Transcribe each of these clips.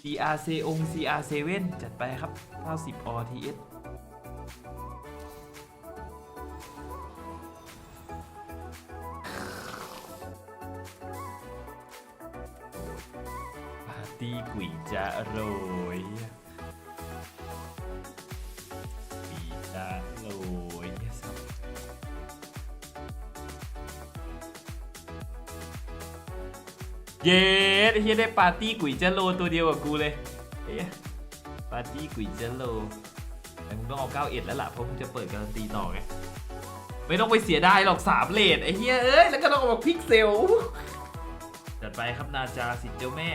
CRC อง CR7 จัดไปครับ 90 RTS ปาร์ตี้กุยจะโรย เย้ไอเฮียได้ปาร์ตี้กุยเจโรตัวเดียวกับกูเลยเฮ้ยปาร์ตี้กุยเจโรแต่มึงต้องเอา91แล้วล่ะเพราะมึงจะเปิดการันตีต่อไงไม่ต้องไปเสียดายหรอกสามเลทไอ้เฮียเอ้ยแล้วก็ต้องเอามาพิกเซลจัดไปครับนาจาสิทธิ์เจ้าแม่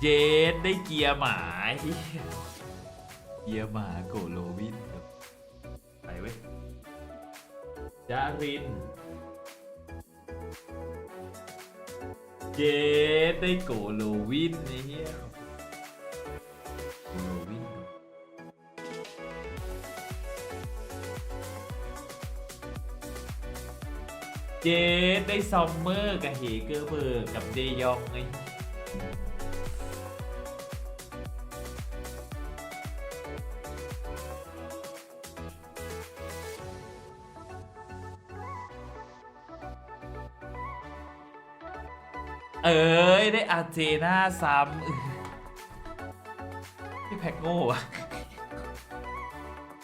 เจนได้เกียร์หมาเหี้ยเกียร์หมาโกโลวินไปเว้ย จาริน เจได้โกโลวินไอ้เหี้ยโกโลวิน เจได้ซอมเมอร์กับเฮเกอร์เบิร์กกับเดยองไงเเอ้ย ได้อาเจน่าซ้ำอื้อที่แพ็กโง่อะ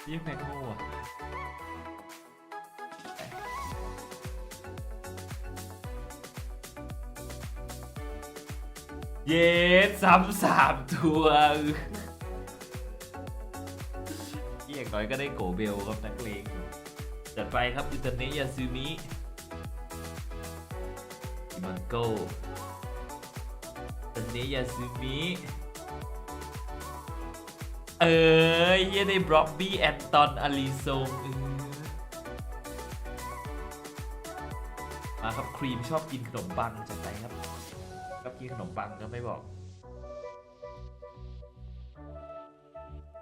ที่แพ็กโง่อะเย็ดซ้ำสามตัวอื้อเยี่ยงน้อยก็ได้โกเบลครับนักเลงจัดไปครับอินเตอร์เนยาซูมิมังโกันนี้ยาซูมิเอ้ยเหี้ยังได้บล็อบบี้แอนตอนอลีซงอื้อมาครับครีมชอบกินขนมปังจัดไปครับชอบกินขนมปังก็ไม่บอก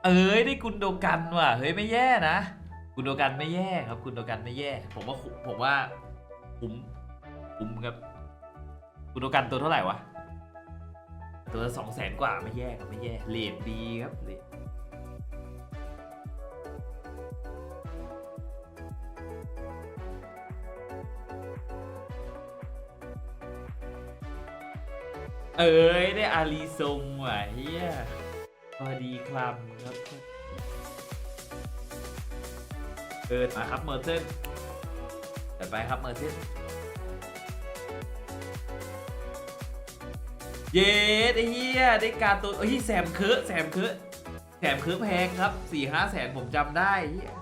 เอ้ยได้กุนโดกันว่ะเฮ้ยไม่แย่นะกุนโดกันไม่แย่ครับกุนโดกันไม่แย่ ผมว่าผมว่าคุ้มคุ้มครับกุนโดกันตัวเท่าไหร่วะ ตัวสองแสนกว่าไม่แย่ครับไม่แย่เลทดีครับเลทเอ้ย ได้อารีซงว่ะเฮียพอดีคลำครับเปิดมาครับเมอร์เซนจัดไปครับเมอร์เซน เย้ไอ้เหี้ยได้การตัวเฮ้ยแซมเคือแซมเคือแซมเคือแพงครับสี่ห้าแสนผมจำได้เหี้ย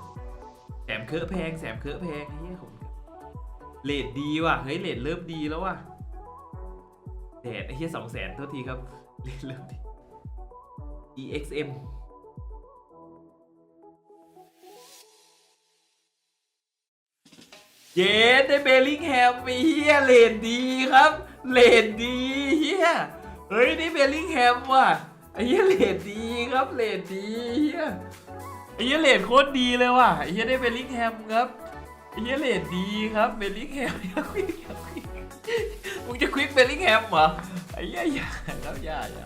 แซมเคือแพงแซมเคือแพงเฮียผมเลทดีว่ะเฮ้ยเลทเริ่มดีแล้วว่ะแดดไอ้เหี้ยสองแสนโทษทีครับเลทเริ่มดี EXM เย้ได้เบลลิงแฮมมีเฮียเลนดีครับ เลนดีเฮีย เฮ้ยได้เบลลิงแฮมว่ะไอ้เฮียเลนดีครับเลนดีเฮียไอ้เฮียเลนโคตรดีเลยว่ะไอ้เฮียได้เบลลิงแฮมครับไอ้เฮียเลนดีครับเบลลิงแฮมอย่าควิกอย่าควิกมึงจะควิกเบลลิงแฮมเหรอไอ้เฮียอย่าครับอย่าอย่า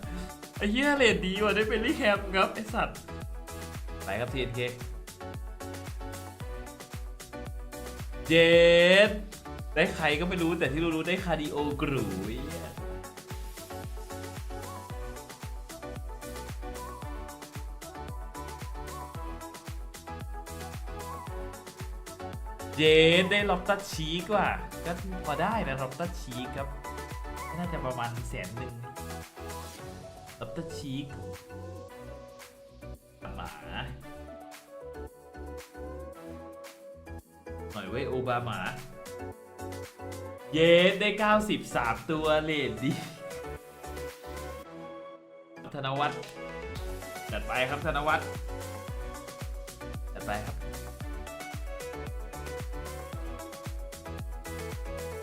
ไอ้เฮียเลนดีว่ะได้เบลลิงแฮมครับไอ้สัตว์ไปครับทีนเคเจนได้ใครก็ไม่รู้แต่ที่รู้ๆได้คาร์ดิโอกรูเหี้ย เจนได้ล็อบตัดชีกว่ะก็พอได้นะล็อบตัดชีกครับน่าจะประมาณแสนหนึ่งล็อบตัดชีกหมาหน่อยเว้ยโอบามา เยสได้ 93 ตัวเลดดี ธนวัฒน์จัดไปครับธนวัฒน์จัดไปครับ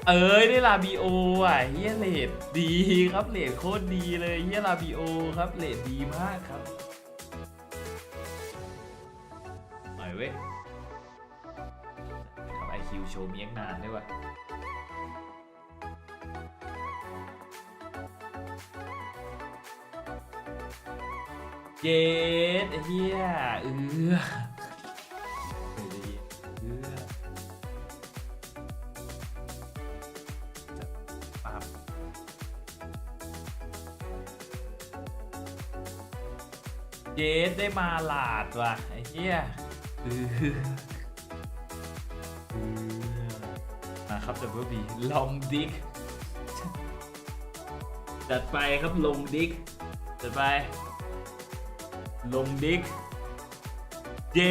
เอ้ยได้ลาบีโออะเฮียเลดดีครับเลดโคตรดีเลยเฮียลาบีโอครับเลดดีมากครับหน่อยเว้ยทำไอคิวโชว์เมียงนานด้วยว่ะเย็ดเฮียเออ เยสได้มาหลาดว่ะไอ้เหี้ยเออเออมาครับดับีลองดิกจัดไปครับลงดิกจัดไป ลงดิกเย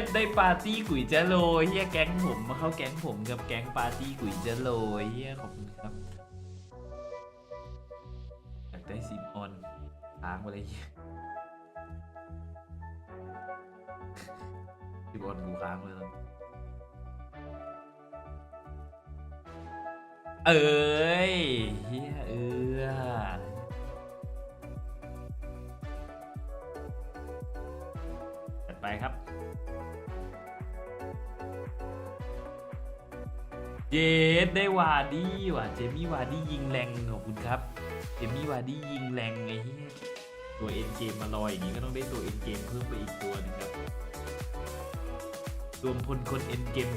สได้ปาร์ตี้กุ๋ยเจโรเฮียแก๊งผมมาเข้าแก๊งผมกับแก๊งปาร์ตี้กุ๋ยเจโรเฮียขอบคุณครับอยากได้ซิมออนค้างอะไรเงี้ย ซิมออนกูค้างเลยเอ้ยเฮียเออจัดไปครับเยสได้วาดี้ว่ะ เจมี่วาดี้ยิงแรงขอบคุณครับ เจมี่วาดี้ยิงแรงไอ้เหี้ย ตัวเอ็นเกมมาลอยอย่างนี้ก็ต้องได้ตัวเอ็นเกมเพิ่มไปอีกตัวหนึงครับรวมพลคนเอ็นเกม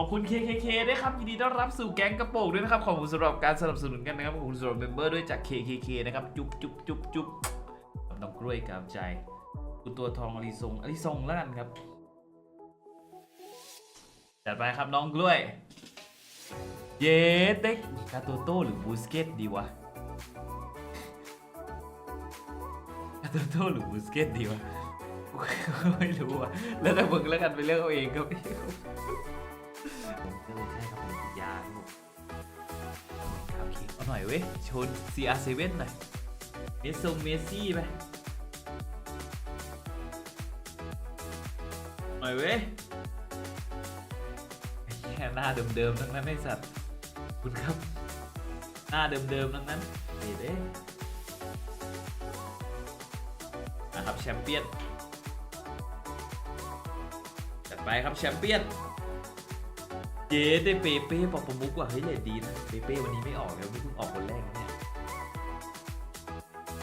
ขอบคุณ KKK ด้วยครับยินดีต้อนรับสู่แก๊งกระโปงด้วยนะครับขอบคุณสำหรับการสนับสนุนกันนะครับขอบคุณสำหรับเมมเบอร์ด้วยจาก KKK นะครับจุ๊บจุ๊บจุ๊บจุ๊บน้องกล้วยกามใจ ตัวทองอลิซงอลิซงแล้วกันครับ จัดไปครับน้องกล้วย เยเต็กกาโตโต้หรือบูสเกตดีวะกาโตโต้หรือบูสเกตดีวะไม่รู้อะ แล้วแต่มึงแล้วกันไปเลือกเอาเองครับผมก็เลยใช่ครับผมติดยาครับโอเคเอาหน่อยเว้ยชน CR7 หน่อย เมสซงเมสซี่ไป หน่อยเว้ยไอ้เหี้ยหน้าเดิมๆทั้งนั้นไอ้สัตว์คุณครับ หน้าเดิมๆทั้งนั้นเด็ดเอ้นะครับแชมเปี้ยนจัดไปครับแชมเปี้ยนเย้ได้เปเป้ปอปมุกว่ะเฮ้ยเลยดีนะเปเป้วันนี้ไม่ออกแล้วนี่เพิ่งออกคนแรกนะ